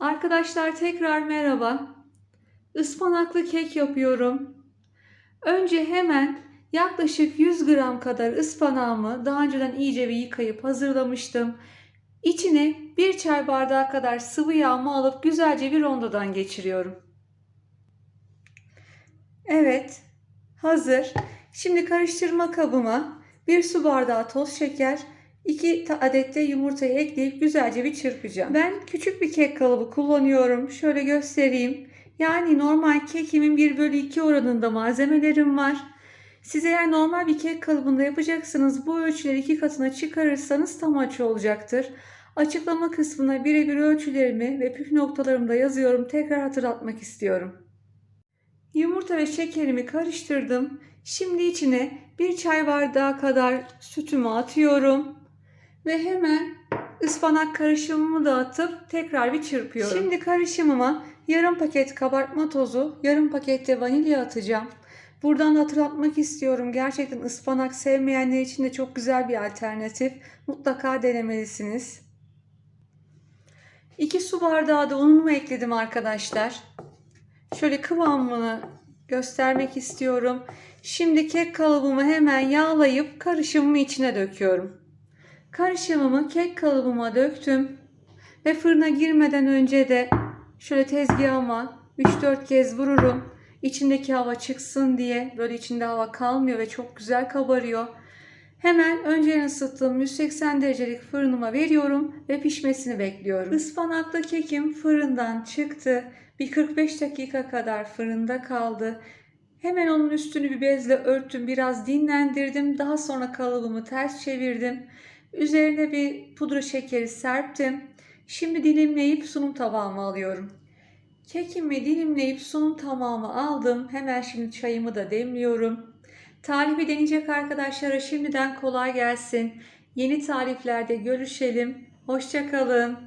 Arkadaşlar tekrar merhaba. Ispanaklı kek yapıyorum. Önce hemen yaklaşık 100 gram kadar ıspanağımı daha önceden iyice bir yıkayıp hazırlamıştım. İçine bir çay bardağı kadar sıvı yağımı alıp güzelce bir rondodan geçiriyorum. Evet, hazır. Şimdi karıştırma kabıma bir su bardağı toz şeker, 2 adet de yumurtayı ekleyip güzelce bir çırpacağım. Ben küçük bir kek kalıbı kullanıyorum. Şöyle göstereyim. Yani normal kekimin 1 bölü 2 oranında malzemelerim var. Siz eğer normal bir kek kalıbında yapacaksınız bu ölçüleri iki katına çıkarırsanız tam açı olacaktır. Açıklama kısmına birebir ölçülerimi ve püf noktalarımı da yazıyorum. Tekrar hatırlatmak istiyorum. Yumurta ve şekerimi karıştırdım. Şimdi içine bir çay bardağı kadar sütümü atıyorum. Ve hemen ıspanak karışımımı da atıp tekrar bir çırpıyorum. Şimdi karışımıma yarım paket kabartma tozu, yarım paket de vanilya atacağım. Buradan da hatırlatmak istiyorum. Gerçekten ıspanak sevmeyenler için de çok güzel bir alternatif. Mutlaka denemelisiniz. 2 su bardağı da unumu ekledim arkadaşlar. Şöyle kıvamını göstermek istiyorum. Şimdi kek kalıbımı hemen yağlayıp karışımımı içine döküyorum. Karışımımı kek kalıbıma döktüm ve fırına girmeden önce de şöyle tezgahıma 3-4 kez vururum. İçindeki hava çıksın diye böyle içinde hava kalmıyor ve çok güzel kabarıyor. Hemen önceden ısıttığım 180 derecelik fırınıma veriyorum ve pişmesini bekliyorum. Ispanaklı kekim fırından çıktı. Bir 45 dakika kadar fırında kaldı. Hemen onun üstünü bir bezle örttüm, biraz dinlendirdim. Daha sonra kalıbımı ters çevirdim. Üzerine bir pudra şekeri serptim. Şimdi dilimleyip sunum tabağıma alıyorum. Kekimi dilimleyip sunum tabağıma aldım. Hemen şimdi çayımı da demliyorum. Tarifi deneyecek arkadaşlara şimdiden kolay gelsin. Yeni tariflerde görüşelim. Hoşçakalın.